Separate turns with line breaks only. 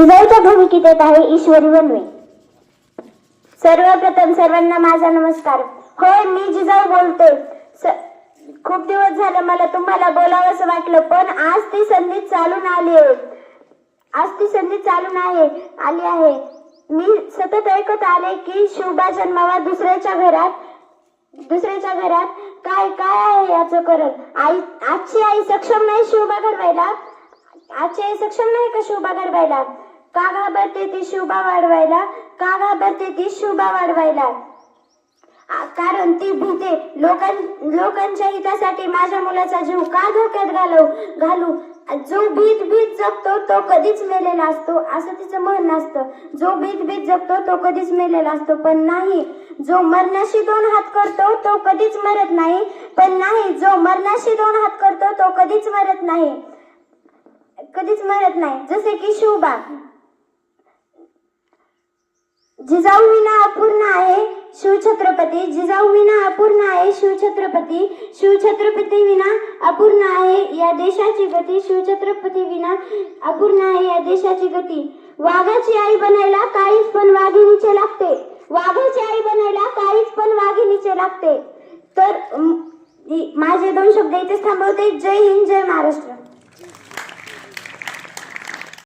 जिजाईच्या भूमिकेत येत आहे ईश्वरी वनवे. सर्वप्रथम सर्वांना माझा नमस्कार. होय मी जिजाऊ बोलते. स- खूप दिवस झालं मला तुम्हाला बोलावंसं वाटलं पण आज ती संधी चालून आली आहे. आज ती संधी चालून आहे आली आहे. मी सतत ऐकत आले की शिवबा जन्मावा दुसऱ्याच्या घरात दुसऱ्याच्या घरात काय काय आहे याचं करत आई आजची आई सक्षम नाही शिवबा घडवायला? आजची आई सक्षम नाही का शिवबा घडवायला? का घाबरते ती शोभा वाढवायला का घाबरते ती शोभा वाढवायला. कारण ती भीते लोकां लोकांच्या हितासाठी माझ्या मुलाचा जीव का धोक्यात घालव घालू? जो भीत भीत जगतो तो कधीच मेलेला असतो असं तिचं म्हणणं असतं. जो भीत भीत जगतो तो कधीच मेलेला असतो पण नाही. जो मरणाशी दोन हात करतो तो कधीच मरत नाही. पण नाही जो मरणाशी दोन हात करतो तो कधीच मरत नाही. कधीच मरत नाही. जसे की शिवबा जिजाऊ विना अपूर्ण आहे शिवछत्रपती. जिजाऊ विना अपूर्ण आहे शिवछत्रपती. शिवछत्रपती विना अपूर्ण आहे या देशाची गती. शिवछत्रपती विना अपूर्ण आहे या देशाची गती. वाघाची आई बनायला काळीच पण वाघिणीचे लागते. वाघाची आई बनायला काळीच पण वाघिणीचे लागते. तर माझे दोन शब्द इथेच थांबवते. जय हिंद जय महाराष्ट्र.